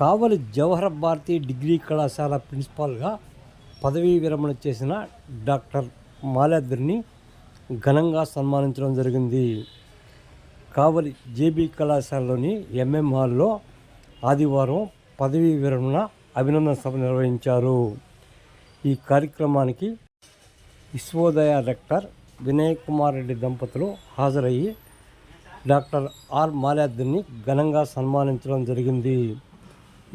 కావలి Jawahar Bharati degree కళాశాల ప్రిన్సిపాల్గా పదవీ విరమణ చేసిన డాక్టర్ మాలాద్రిని ఘనంగా సన్మానించడం జరిగింది. కావలి జేబీ కళాశాలలోని ఎంఎం హాల్లో ఆదివారం పదవీ విరమణ అభినందన సభ నిర్వహించారు. ఈ కార్యక్రమానికి విశ్వోదయ రెక్టర్ వినయ్ కుమార్ రెడ్డి దంపతులు హాజరయ్యి డాక్టర్ ఆర్ మాలాద్రిని ఘనంగా సన్మానించడం జరిగింది.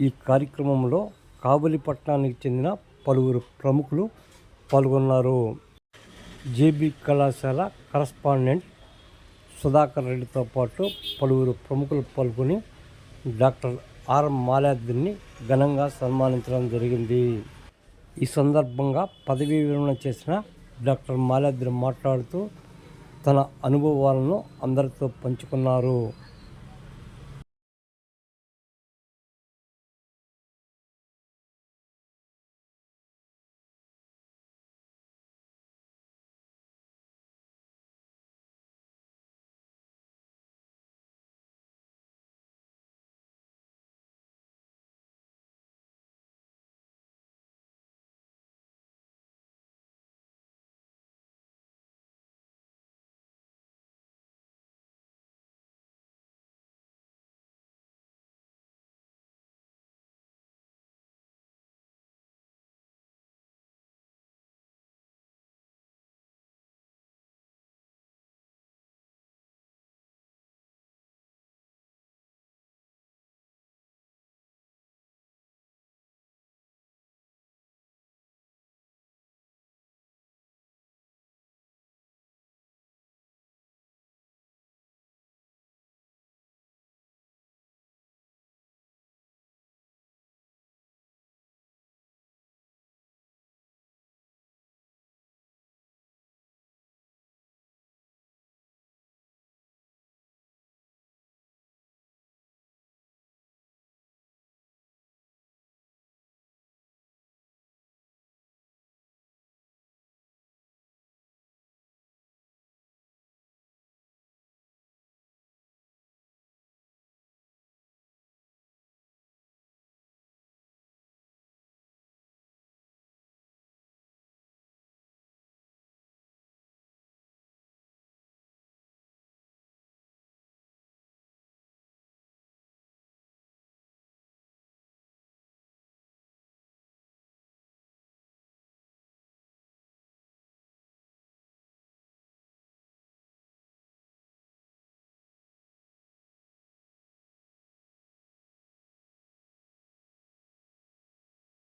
ఈ కార్యక్రమంలో కాబూలి పట్టణానికి చెందిన పలువురు ప్రముఖులు పాల్గొన్నారు. జేబీ కళాశాల కరస్పాండెంట్ సుధాకర్ రెడ్డితో పాటు పలువురు ప్రముఖులు పాల్గొని డాక్టర్ ఆర్ మాలాద్రిని ఘనంగా సన్మానించడం జరిగింది. ఈ సందర్భంగా పదవీ విరమణ చేసిన డాక్టర్ మాలాద్రి మాట్లాడుతూ తన అనుభవాలను అందరితో పంచుకున్నారు.